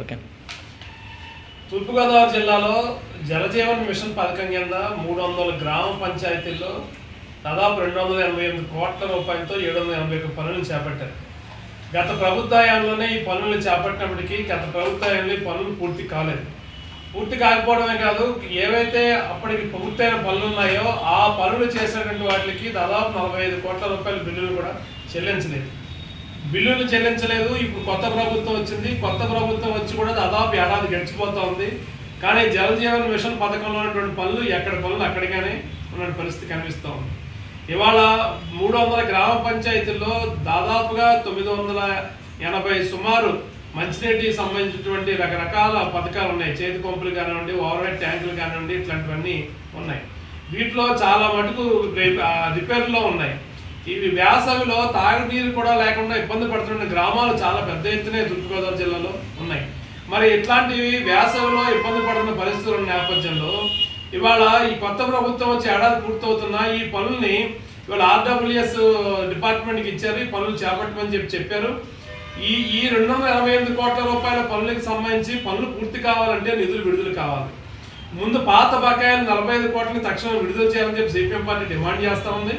Okay. తూర్పుగోదావరి జిల్లాలో Jal Jeevan machine పథకం కింద మూడు వందల గ్రామ పంచాయతీల్లో దాదాపు రెండు వందల ఎనభై ఎనిమిది కోట్ల రూపాయలతో ఏడు వందల ఎనభై ఒక్క పనులను చేపట్టారు. గత ప్రభుత్వాయంలోనే ఈ పనులు చేపట్టినప్పటికీ గత ప్రభుత్వాయంలో ఈ పనులు పూర్తి కాలేదు. పూర్తి కాకపోవడమే కాదు ఏవైతే అప్పటికి పూర్తయిన పనులు ఉన్నాయో ఆ పనులు చేసినటువంటి వాటికి దాదాపు నలభై ఐదు కోట్ల రూపాయల బిల్లులు కూడా చెల్లించలేదు. బిల్లులు చెల్లించలేదు. ఇప్పుడు కొత్త ప్రభుత్వం వచ్చింది. కొత్త ప్రభుత్వం వచ్చి కూడా దాదాపు ఏడాది గడిచిపోతూ ఉంది. కానీ జల జీవన్ మిషన్ పథకంలో ఉన్నటువంటి పనులు ఎక్కడ పనులు అక్కడిగానే ఉన్న పరిస్థితి కనిపిస్తూ ఉంది. ఇవాళ మూడు వందల గ్రామ పంచాయతీల్లో దాదాపుగా తొమ్మిది వందల ఎనభై సుమారు మంచినీటికి సంబంధించినటువంటి రకరకాల పథకాలు ఉన్నాయి. చేతి పంపులు కానివ్వండి ఓవర్హెడ్ ట్యాంకులు కానివ్వండి ఇట్లాంటివన్నీ ఉన్నాయి. వీటిలో చాలా మటుకు ఆ, రిపేర్లో ఉన్నాయి. ఇవి వేసవిలో తాగునీరు కూడా లేకుండా ఇబ్బంది పడుతున్న గ్రామాలు చాలా పెద్ద ఎత్తున తూర్పుగోదావరి జిల్లాలో ఉన్నాయి. మరి ఇట్లాంటివి వేసవిలో ఇబ్బంది పడుతున్న పరిస్థితుల నేపథ్యంలో ఇవాళ ఈ కొత్త ప్రభుత్వం వచ్చి ఏడాది పూర్తవుతున్న ఈ పనుల్ని ఇవాళ ఆర్డబ్ల్యూఎస్ డిపార్ట్మెంట్కి ఇచ్చారు. ఈ పనులు చేపట్టమని చెప్పి చెప్పారు. ఈ ఈ రెండు వందల ఎనభై ఎనిమిది కోట్ల రూపాయల పనులకు సంబంధించి పనులు పూర్తి కావాలంటే నిధులు విడుదల కావాలి. ముందు పాత బకాయిలు నలభై ఐదు కోట్లని తక్షణం విడుదల చేయాలని చెప్పి సిపిఎం పార్టీ డిమాండ్ చేస్తూ ఉంది.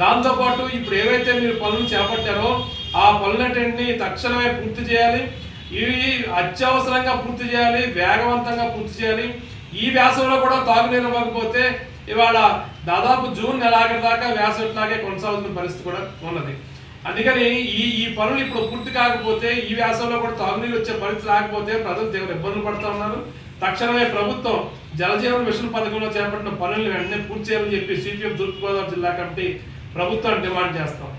దాంతోపాటు ఇప్పుడు ఏవైతే మీరు పనులు చేపట్టారో ఆ పనులన్నింటినీ తక్షణమే పూర్తి చేయాలి. ఇవి అత్యవసరంగా పూర్తి చేయాలి వేగవంతంగా పూర్తి చేయాలి. ఈ వేసవిలో కూడా తాగునీరు ఇవ్వకపోతే ఇవాళ దాదాపు జూన్ నెలాఖరి దాకా వేసవిలాగే కొనసాగుతున్న పరిస్థితి కూడా ఉన్నది. అందుకని ఈ ఈ పనులు ఇప్పుడు పూర్తి కాకపోతే ఈ వేసవిలో కూడా తాగునీరు వచ్చే పరిస్థితి రాకపోతే ప్రజలు తీవ్ర ఇబ్బందులు పడుతూ ఉన్నారు. తక్షణమే ప్రభుత్వం జలజీవన మిషన్ పథకంలో చేపట్టిన పనులను వెంటనే పూర్తి చేయాలని చెప్పి సిపిఎం తూర్పుగోదావరి జిల్లా కమిటీ ప్రభుత్వాన్ని డిమాండ్ చేస్తాం.